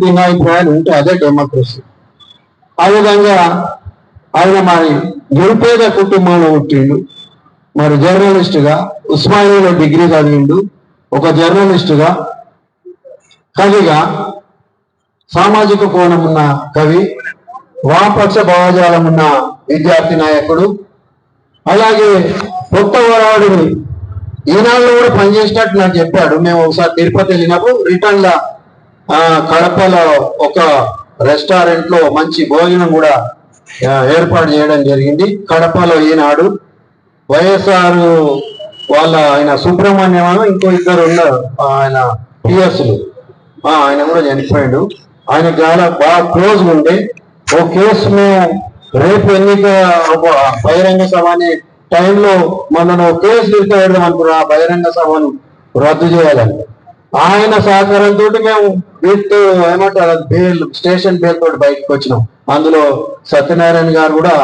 భిన్నాభిప్రాయాలు ఉంటే అదే డెమోక్రసీ ఆ విధంగా ఆయన మరి నిరుపేద కుటుంబంలో పుట్టిండు. మరి జర్నలిస్టుగా ఉస్మానియాలో డిగ్రీ చదివిండు. ఒక జర్నలిస్టుగా కవిగా సామాజిక కోణం ఉన్న కవి వామపక్ష భావజాలం ఉన్న విద్యార్థి నాయకుడు. అలాగే కొత్త వరాడుని ఈనాడులో కూడా పనిచేసినట్టు నాకు చెప్పాడు. మేము ఒకసారి తిరుపతి వెళ్ళినప్పుడు రిటర్న్లో కడపలో ఒక రెస్టారెంట్లో మంచి భోజనం కూడా ఏర్పాటు చేయడం జరిగింది. కడపలో ఈనాడు వైఎస్ఆర్ వాళ్ళ ఆయన సుబ్రహ్మణ్యం ఇంకో ఇద్దరు ఉన్నారు ఆయన పిఎస్లు. ఆయన కూడా చనిపోయాడు. ఆయన చాలా బాగా క్లోజ్ ఉండే. ఓ కేసు మేము రేపు ఎన్నిక ఒక బహిరంగ సభ అనే టైంలో మనను ఓ కేసు తీర్చడం అనుకున్నాం. ఆ బహిరంగ సభను రద్దు చేయాలని. ఆయన సహకారంతో మేము వీటితో ఏమంటారు? బేల్ స్టేషన్ బేల్ తోటి బయటకు వచ్చినాం. అందులో సత్యనారాయణ గారు కూడా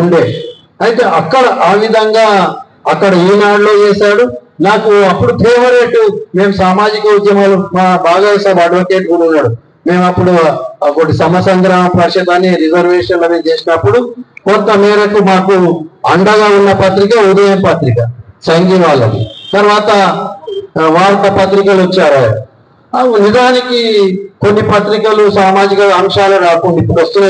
ఉండే. అయితే అక్కడ ఆ విధంగా అక్కడ ఈనాడులో చేశాడు. నాకు అప్పుడు ఫేవరెట్ మేము సామాజిక ఉద్యమాలు మా బాగా సభ అడ్వకేట్ కూడా ఉన్నాడు. మేము అప్పుడు ఒకటి సమసంగ్రహ పరిషత్ అని రిజర్వేషన్ అనేది చేసినప్పుడు కొంత మేరకు మాకు అండగా ఉన్న పత్రిక ఉదయం పత్రిక సంఘీ వాళ్ళది తర్వాత వార్తా పత్రికలు వచ్చారు. నిజానికి కొన్ని పత్రికలు సామాజిక అంశాలు రాకుండా ఇప్పుడు వస్తున్న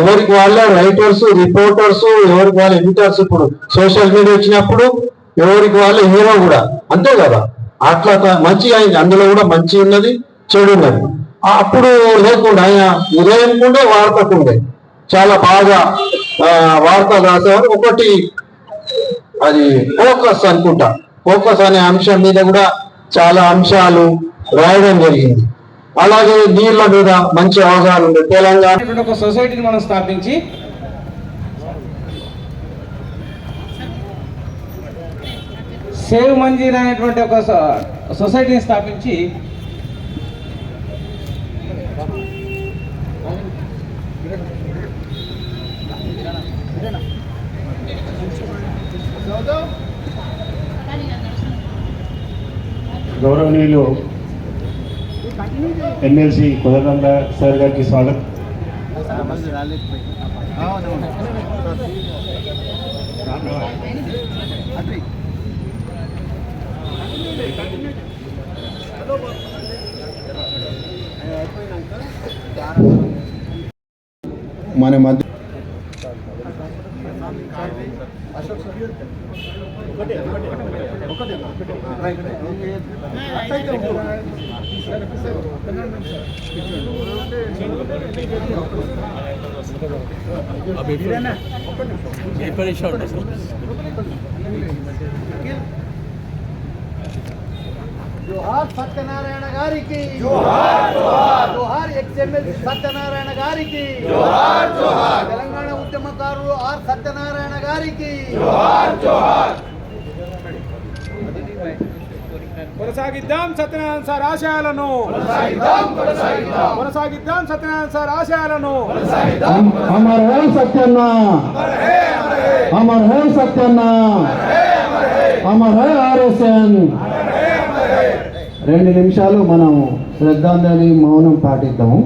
ఎవరికి వాళ్ళే రైటర్స్ రిపోర్టర్స్ ఎవరికి వాళ్ళ ఎడిటర్స్ ఇప్పుడు సోషల్ మీడియా వచ్చినప్పుడు ఎవరికి వాళ్ళే హీరో కూడా. అంతే కదా? అట్లా మంచిగా అయింది. అందులో కూడా మంచి ఉన్నది చెడు ఉన్నది. అప్పుడు లేకుండా ఆయన ఉదయం వార్తకుండే వార్తకు చాలా బాగా వార్తలు రాసేవారు. ఒకటి అది ఫోకస్ అనుకుంటా. ఫోకస్ అనే అంశం మీద కూడా చాలా అంశాలు రాయడం జరిగింది. అలాగే నీళ్ళ మీద మంచి అవగాహన ఉంది. తెలంగాణ ఒక సొసైటీని మనం స్థాపించి సేవ్ మంజీర్ అనేటువంటి ఒక సొసైటీని స్థాపించి గౌరవనీయులు ఎమ్మెల్సీ కుదరంగ సార్ గారికి స్వాగతం. మన మధ్య జోహార్ సత్యనారాయణ గారికి జోహార్ జోహార్ జోహార్ ఎక్స్ఎంఎల్ సత్యనారాయణ గారికి జోహార్ జోహార్ తెలంగాణ ఉద్యమకారులు ఆర్ సత్యనారాయణ గారికి కొనసాగిద్దాం సత్యనారాయణ సార్ ఆశయాలను. కొనసాగిద్దాం సత్యనారాయణ సార్ ఆశయాలను. అమర్ హే సత్యన్న. అమర్ హే సత్యన్న. అమర్ హే ఆర్ఎస్ఎన్. రెండు నిమిషాలు మనం శ్రద్ధాంజలి మౌనం పాటిద్దాము.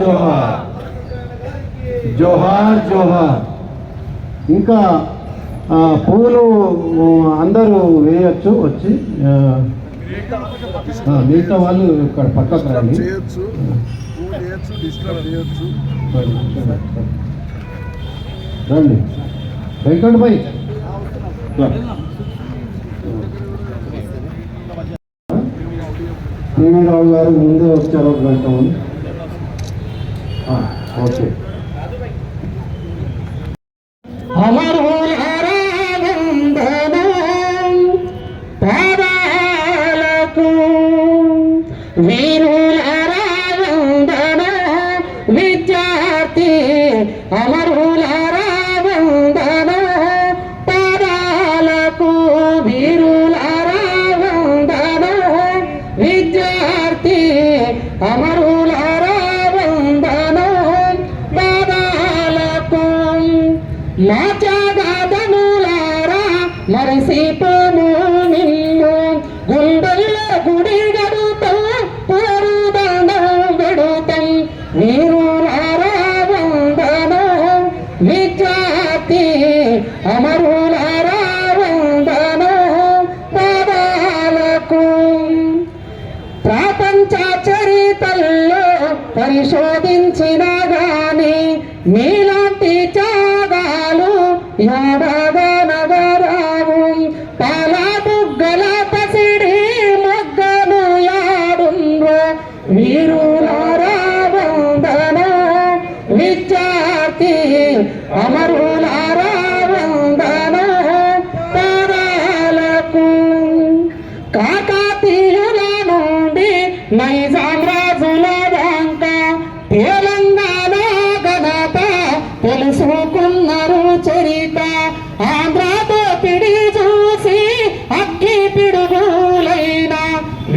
జోహార్. జోహార్ జోహార్. ఇంకా పూలు అందరూ వేయచ్చు వచ్చి మిగతా వాళ్ళు ఇక్కడ పక్కకు రండి. చేయొచ్చు. పువ్వు చేయొచ్చు. డిస్టర్బ్ చేయొచ్చు రండి. వెంకట్ భాయ్ టీవీ రావు గారు ముందే వచ్చారు ఒక గంట ముందు. ఆ, ఓకే మా త్యాగాదనులారా మరసిపోను నిన్ను. గుండెల్లో గుడి గడుతాం పోరుదండం విడుతాం. మీరు వందనం విద్యార్థి అమరులారా వందనం పదాలకు. ప్రపంచ చరితల్లో పరిశోధించిన గాని మీలాంటి త్యాగాలు యాడగనగరావు బుగ్గల పసిడి మొగ్గలు యాడుండ్రో వీరులారా విద్యార్థి అమరులారా వందన పదాలకు. నుండి నైజాం రాజుల